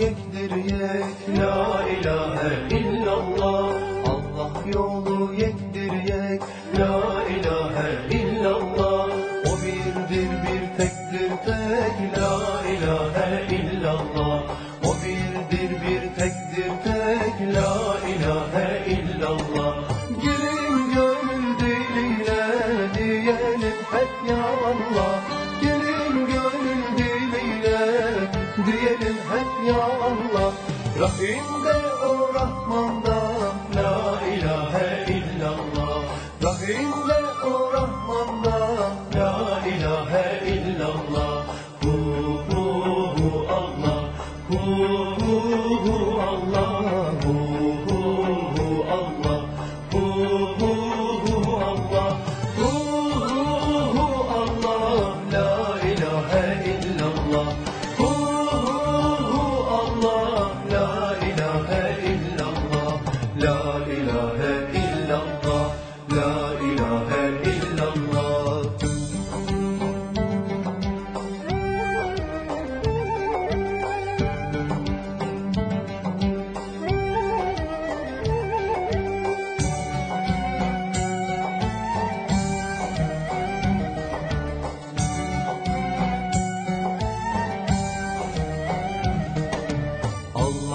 Yektir yek La ilahe illallah Allah Rahim. De o Rahman'da La ilahe illallah. Rahim de o Rahman'da La ilahe illallah. Hu hu hu Allah. Hu hu hu Allah. Hu hu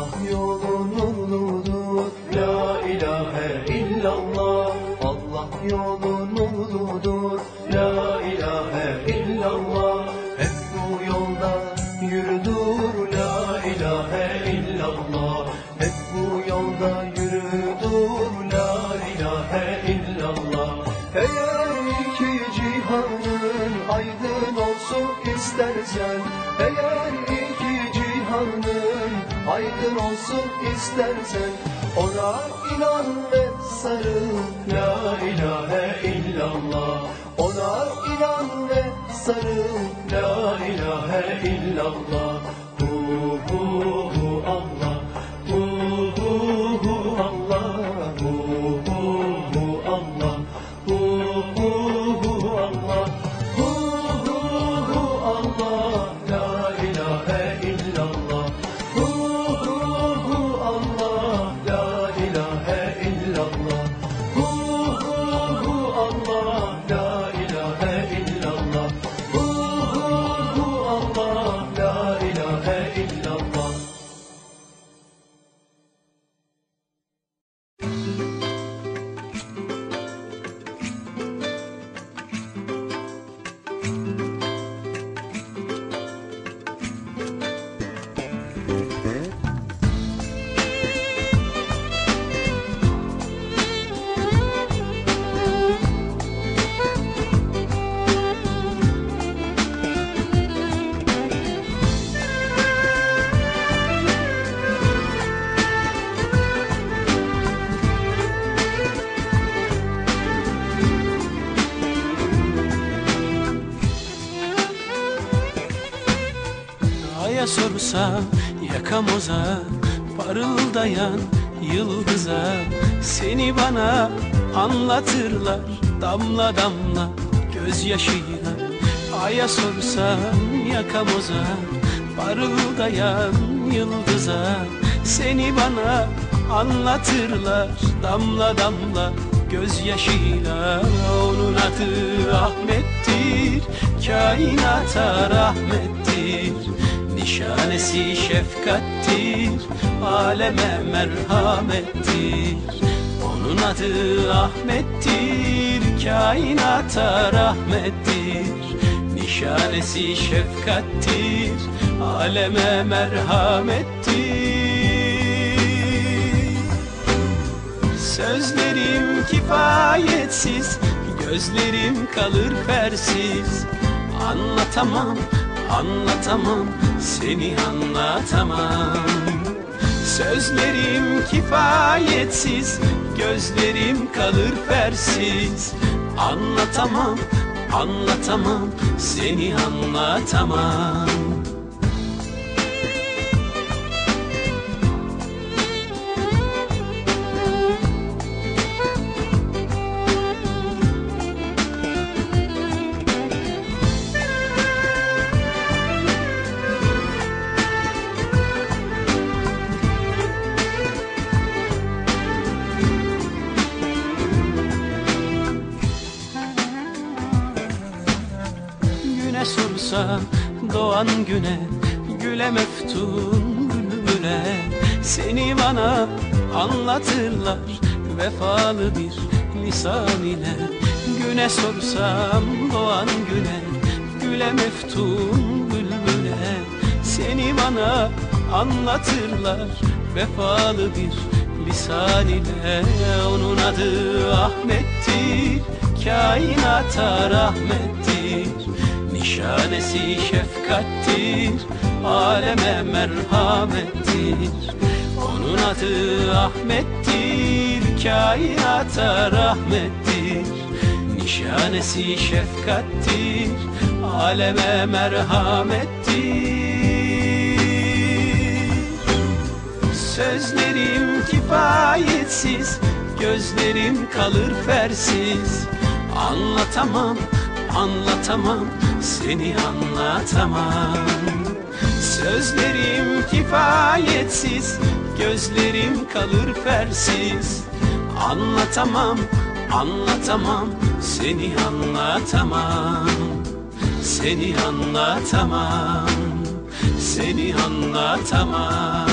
Allah yolu nurludur La ilahe illallah. Allah yolu nurludur aydın olsun istersen Ona inan ve sarıl. La ilahe illallah. Ona inan ve sarıl. La ilahe illallah. Hu hu Aya sorsam yakamoza Parıldayan yıldıza. Seni bana anlatırlar Damla damla gözyaşıyla. Aya sorsam yakamoza Parıldayan yıldıza. Seni bana anlatırlar Damla damla gözyaşıyla. Onun adı Ahmet'tir Kainata rahmettir Nişanesi şefkattir Aleme merhamettir. Onun adı Ahmettir Kainata rahmettir. Nişanesi şefkattir Aleme merhamettir. Sözlerim kifayetsiz Gözlerim kalır fersiz Anlatamam, anlatamam Seni anlatamam. Sözlerim kifayetsiz Gözlerim kalır fersiz Anlatamam, anlatamam Seni anlatamam sorsa doğan güne Güle meftun bülbüle Seni bana anlatırlar Vefalı bir lisan ile. Güne sorsam doğan güne Güle meftun bülbüle Seni bana anlatırlar Vefalı bir lisan ile. Onun adı Ahmet'tir Kainata rahmettir Nişanesi şefkattir Aleme merhamettir. Onun adı Ahmettir Kainata rahmettir. Nişanesi şefkattir Aleme merhamettir. Sözlerim kifayetsiz Gözlerim kalır fersiz Anlatamam, anlatamam Seni anlatamam. Sözlerim kifayetsiz Gözlerim kalır fersiz Anlatamam, anlatamam Seni anlatamam. Seni anlatamam Seni anlatamam